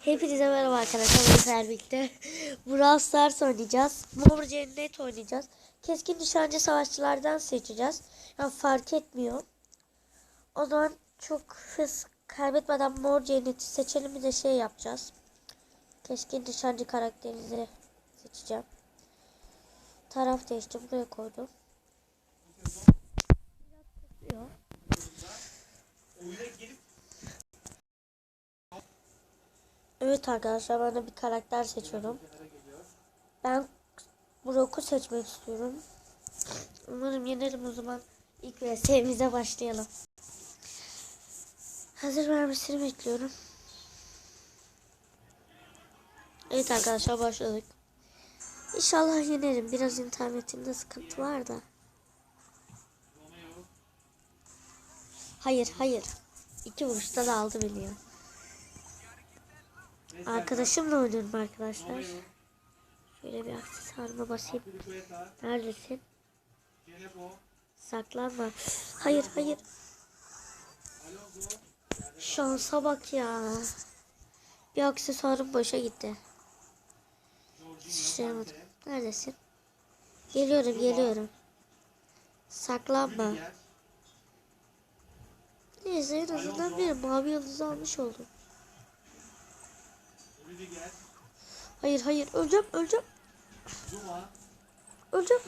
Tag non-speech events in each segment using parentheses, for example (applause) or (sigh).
Hepinize merhaba arkadaşlar. Bizler birlikte (laughs) Brawl Stars oynayacağız. Mor Cennet oynayacağız. Keskin nişancı savaşçılardan seçeceğiz. Yani fark etmiyor. O zaman çok hız kaybetmeden Mor Cennet'i seçelim bir de şey yapacağız. Keskin nişancı karakterinizi seçeceğim. Taraf değişti. Buraya koydum. Yok. Evet arkadaşlar ben de bir karakter seçiyorum. Ben Brock'u seçmek istiyorum. Umarım yenerim o zaman. İlk VS'mize başlayalım. Hazır vermesini bekliyorum. Evet arkadaşlar başladık. İnşallah yenerim. Biraz internetimde sıkıntı var da. Hayır hayır. İki vuruşta da aldı beni. Arkadaşımla oynuyorum arkadaşlar. Şöyle bir aksesuarıma basayım. Neredesin? Saklanma. Hayır hayır. Şansa bak ya. Bir aksesuarım boşa gitti. Sıçrayamadım. Neredesin? Geliyorum geliyorum. Saklanma. Neyse en azından bir mavi yıldız almış oldum. Hayır hayır öleceğim öleceğim. Öleceğim.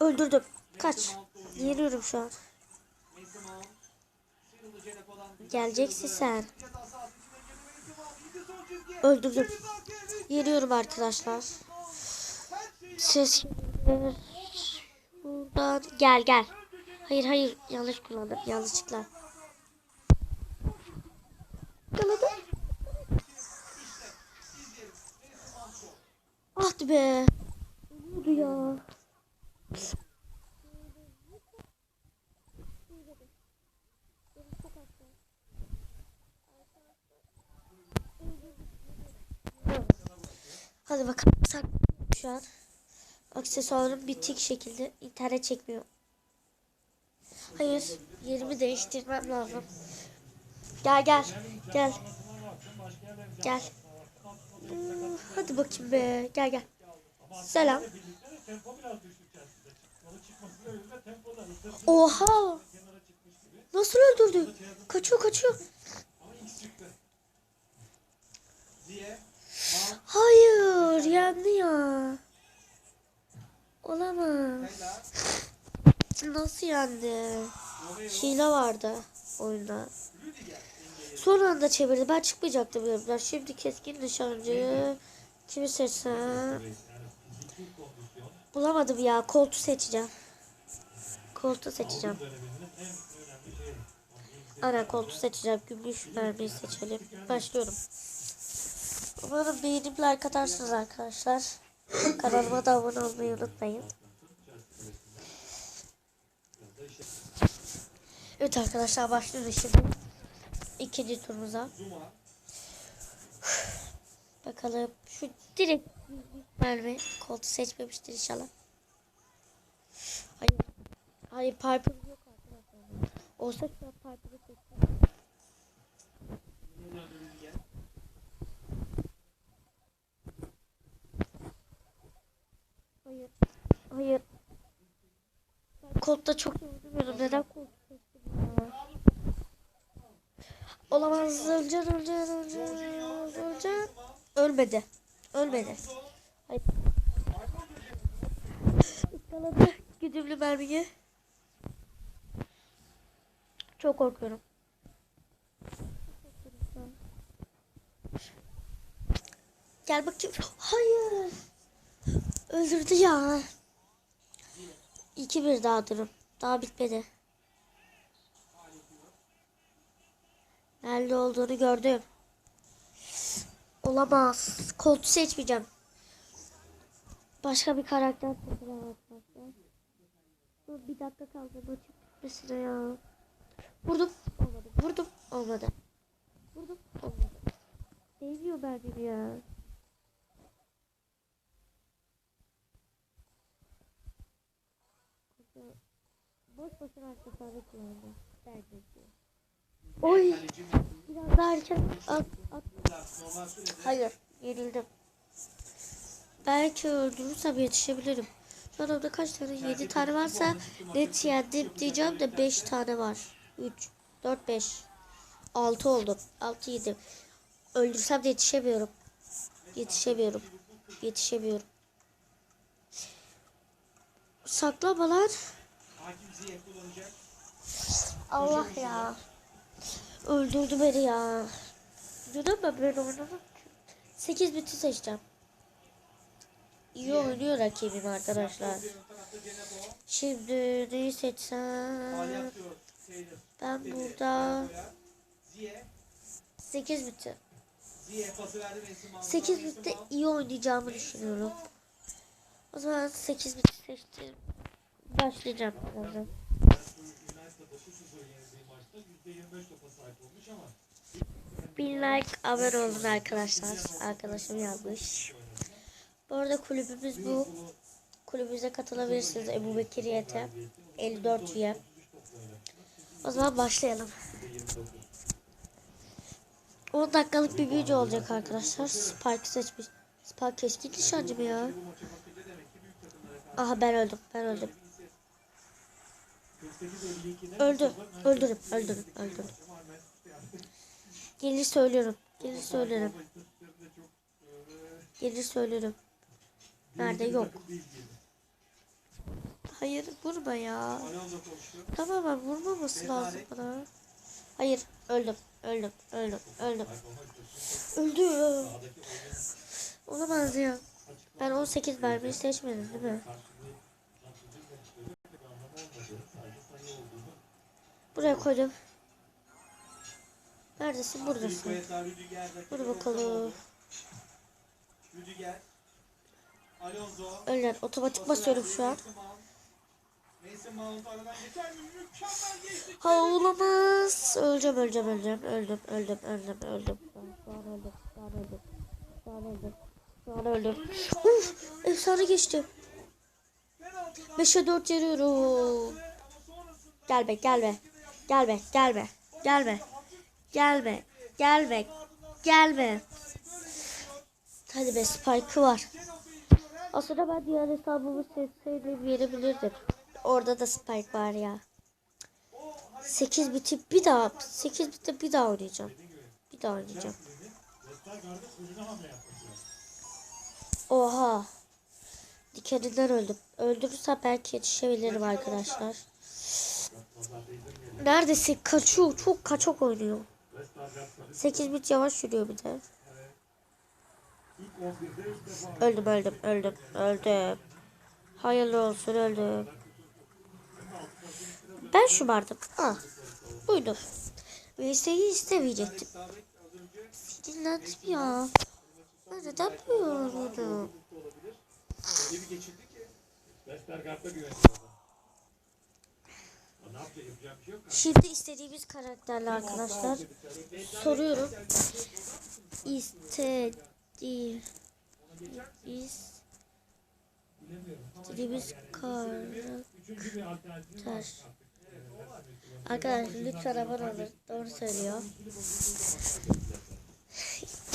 Öldürdüm. Kaç. Yeniyorum şu an. Geleceksin sen. Öldürdüm. Yeniyorum arkadaşlar. Ses. Buradan gel gel. Hayır hayır yanlış kullandım yanlışlıkla. Ah be. Oldu ya? Hadi bakalım. Şu an. Aksesuarım bitik şekilde internet çekmiyor. Hayır, yerimi değiştirmem lazım. Gel gel. Gel. Gel. Hadi bakayım be. Gel gel. Selam. Oha! Nasıl öldürdü? Kaçıyor kaçıyor. Hayır, yendi ya. Olamaz. Nasıl yendi? Hile vardı oyunda. Son anda çevirdi. Ben çıkmayacaktım bölümden. Şimdi keskin nişancı. Kimi seçsem? Bulamadım ya. Koltu seçeceğim. Koltu seçeceğim. Ana koltu seçeceğim. Gümüş mermiyi seçelim. Başlıyorum. Umarım beğenip like atarsınız arkadaşlar. (coughs) Kanalıma da abone olmayı unutmayın. Evet arkadaşlar başlıyoruz şimdi. İkinci turumuza. Bakalım şu direkt mermi koltuğu seçmemiştir inşallah. Hayır. Hayır Piper yok arkadaşlar. Olsa şu an Piper'ı seçtim. Hayır. Hayır. Ben koltuğda çok oynamıyorum. Neden koltuğu seçtim ya? Olamaz. Öleceksin, öleceksin, öleceksin, öleceksin. Ölmedi. Ölmedi. Hayır. Iskaladı güdümlü mermiyi. Çok korkuyorum. Gel bakayım. Hayır. Öldürdü ya. 2-1 daha durum. Daha bitmedi. Nerede olduğunu gördüm. Olamaz. Koltuğu seçmeyeceğim. Başka bir karakter seçeceğim arkadaşlar. Dur bir dakika kaldı. Maçın bitmesine ya. Vurdum. Olmadı. Vurdum. Olmadı. Vurdum. Olmadı. Değmiyor benim ya. Boş boşuna aksesuarı kullandı. Bence. Oy. Biraz daha erken at, at Hayır. Yenildim. Belki öldürürsem yetişebilirim. Şu an orada kaç tane? 7 tane varsa net yendim diyeceğim de 5 tane var. 3, 4, 5. 6 oldu. 6, 7. Öldürsem de yetişemiyorum. Yetişemiyorum. Yetişemiyorum. Saklama lan. Allah ya. Öldürdü beni ya. Neden ben böyle oynadım? 8 biti seçeceğim. İyi oynuyor rakibim arkadaşlar. Şimdi neyi seçsem? Ben burada 8 biti. 8 bitte iyi oynayacağımı düşünüyorum. O zaman 8 biti seçtim. Başlayacağım birazdan. Bin like abone olun arkadaşlar. Arkadaşım yazmış. Bu arada kulübümüz bu. Kulübümüze katılabilirsiniz Ebu Bekiriyete. 54 üye. O zaman başlayalım. 10 dakikalık bir video olacak arkadaşlar. Spark seçmiş. Spark keskin nişancı mı ya? Aha ben öldüm. Ben öldüm. Öldü. Öldürüm. Öldürüm. Öldürüm. Gelir söylüyorum. Gelir söylerim. Gelir söylerim. Nerede yok. Hayır vurma ya. Tamam ben vurmaması lazım bana. Hayır öldüm. Öldüm. Öldüm. Öldüm. Öldüm. Olamaz ya. Ben 18 vermeyi seçmedim değil mi? Buraya koydum. Neredesin? Buradasın. Dur bakalım. Öyle otomatik basıyorum şu an. Ha olamaz. Öleceğim öleceğim öleceğim. Öldüm öldüm öldüm öldüm. Şu an öldüm. Şu an öldüm. Şu an öldüm. Şu an öldüm. Uf, efsane geçti. 5'e 4 yeriyorum. Gel be gel be. Gel be gel be. Gel be. Gelme. Gelme. Gelme. Hadi be Spike'ı var. Aslında ben diğer hesabımı seçseydim verebilirdim. Orada da Spike var ya. 8 bitip bir daha 8 bitip bir daha oynayacağım. Bir daha oynayacağım. Oha. Dikeninden öldüm. Öldürürsem belki yetişebilirim arkadaşlar. Neredesin? Kaçıyor. Çok kaçak oynuyor. 8 bit yavaş yürüyor bir de. Öldüm öldüm öldüm öldüm. Hayırlı olsun öldüm. Ben şımardım. Ah. Buydu. VS'yi istemeyecektim. Sinirlendim ya. Ben neden oynadım? Şimdi istediğimiz karakterle arkadaşlar. Soruyorum. İstediğimiz istediğimiz karakter. Arkadaşlar lütfen abone olun. Doğru söylüyor.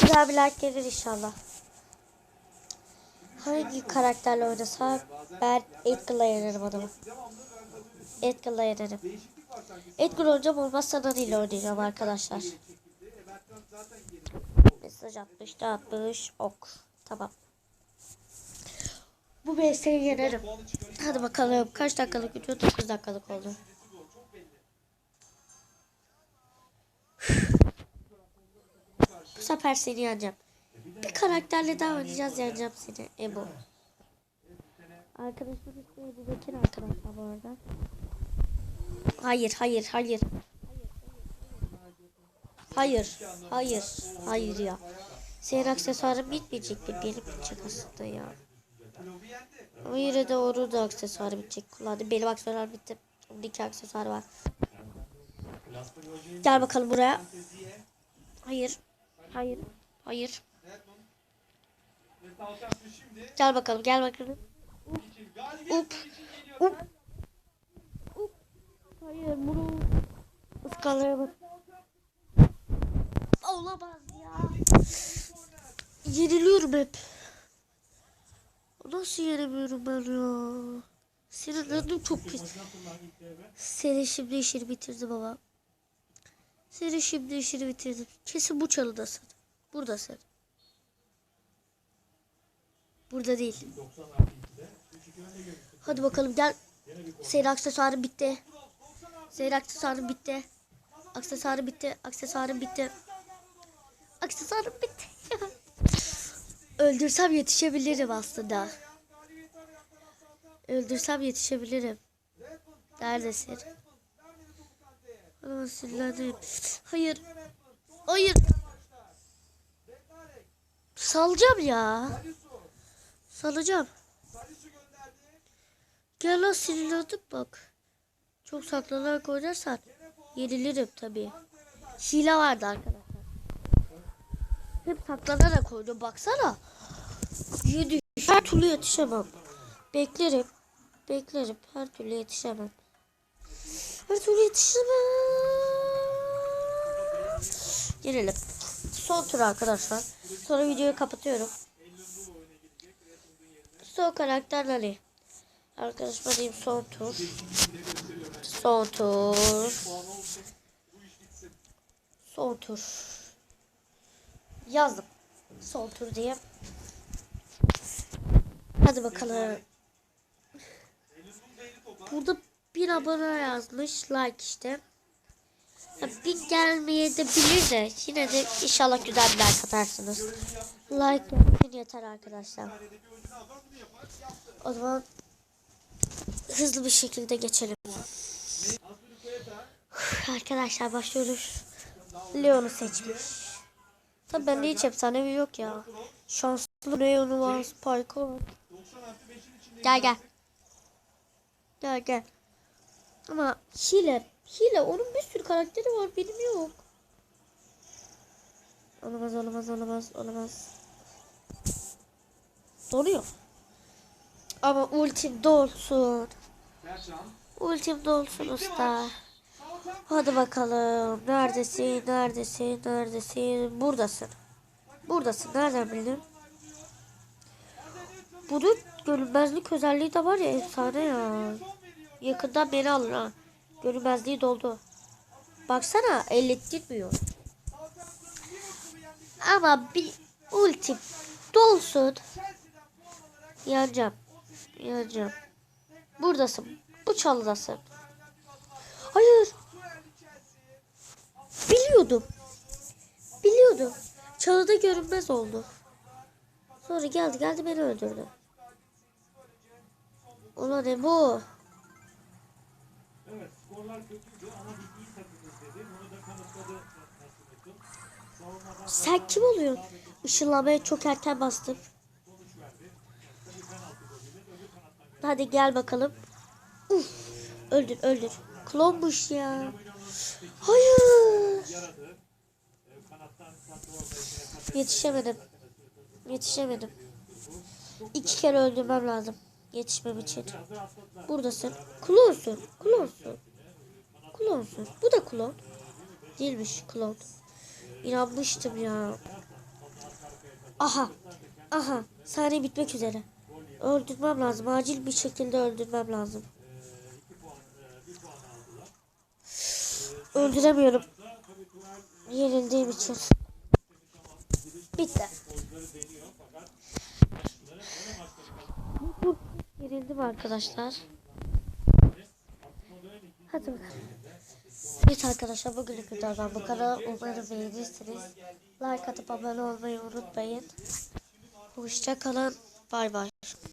Güzel bir like gelir inşallah. Hangi karakterle oynasak ben Edgar'la yenerim adamı. Edgar'la yenerim. Edgar oynayacağım olmazsa Nani ile oynayacağım arkadaşlar. Mesaj atmış da atmış. Ok. Tamam. Bu mesleği yenerim. Hadi bakalım. Kaç dakikalık video? 9 dakikalık oldu. Bu sefer seni yeneceğim. Bir karakterle daha oynayacağız yeneceğim seni. Ebo. Arkadaşımın ismi Ebu Bekir arkadaşlar bu arada. Hayır, hayır, hayır. Hayır, hayır, hayır ya. Senin aksesuarın bitmeyecek mi? Benim bitecek aslında ya. Ama yine de onun da aksesuarı bitecek. Kullandım. Benim aksesuarım bitti. Onun iki aksesuarı var. Gel bakalım buraya. Hayır. Hayır. Hayır. Gel bakalım, gel bakalım. Up. Up. Up. Hayır, bunu ıskalaya bak. Olamaz ya. Yeniliyorum hep. Nasıl yenemiyorum ben ya? Senin adın çok pis. Seni şimdi işini bitirdim baba. Seni şimdi işini bitirdim. Kesin bu çalıdasın. Buradasın. Burada değil. Hadi bakalım gel. Senin aksesuarın bitti. Senin aksesuarın bitti. Aksesuarın bitti. Aksesuarın bitti. Aksesuarım bitti. (laughs) Öldürsem yetişebilirim aslında. Öldürsem yetişebilirim. Neredesin? Aa, sinirlendim. Hayır. Hayır. Salacağım ya. Salacağım. Gel lan sinirlendim bak. Çok saklanarak oynarsan yenilirim tabii. Hile vardı arkadaşlar. Hep saklanarak oynuyor baksana. Yedi. Her türlü yetişemem. Beklerim. Beklerim. Her türlü yetişemem. Her türlü yetişemem. Gelelim. Son tur arkadaşlar. Sonra videoyu kapatıyorum. Son karakter Ali. Arkadaşlar diyeyim son tur. Son tur. Son tur. Yazdım. Son tur diye. Hadi bakalım. Burada bir abone yazmış. Like işte. Ya bir gelmeye de bilir de yine de inşallah güzel bir like atarsınız. Like yapın yeter arkadaşlar. O zaman hızlı bir şekilde geçelim. Arkadaşlar başlıyoruz. Leon'u seçmiş. Tabii bende hiç efsanevi yok ya. Şanslı Leon'u var, Spike'ı var. Gel gel. Gel gel. Ama hile, hile onun bir sürü karakteri var benim yok. Olamaz olamaz olamaz olamaz. Donuyor. Ama ultim dolsun. Ultim dolsun usta. Hadi bakalım. Neredesin? Neredesin? Neredesin? Buradasın. Buradasın. Nereden bildin? Bunun görünmezlik özelliği de var ya efsane ya. Yakından beni alır ha. Görünmezliği doldu. Baksana ellettirmiyor. Ama bir ultim dolsun. Yanacağım. Yanacağım. Buradasın. Bu çalıdasın. Hayır. Biliyordum. Biliyordum. Çalıda görünmez oldu. Sonra geldi geldi beni öldürdü. Ulan ne bu? Evet, skorlar kötüydü ama biz iyi takımız dedi. Bunu da kanıtladı Nasrettin. Savunmadan Sen kim oluyorsun? Işınlamaya çok erken bastım. Hadi gel bakalım. Uf, öldür öldür. Klonmuş ya. Hayır. Yetişemedim. Yetişemedim. İki kere öldürmem lazım. Yetişmem için. Buradasın. Klonsun. Klonsun. Klonsun. Bu da klon. Değilmiş klon. İnanmıştım ya. Aha. Aha. Saniye bitmek üzere. Öldürmem lazım. Acil bir şekilde öldürmem lazım. Öldüremiyorum. Yenildiğim için. Bitti. Yenildim arkadaşlar. Hadi bakalım. Evet arkadaşlar bugünlük videodan bu kadar. Umarım beğenirsiniz. Like atıp abone olmayı unutmayın. Hoşça kalın. Bay bay.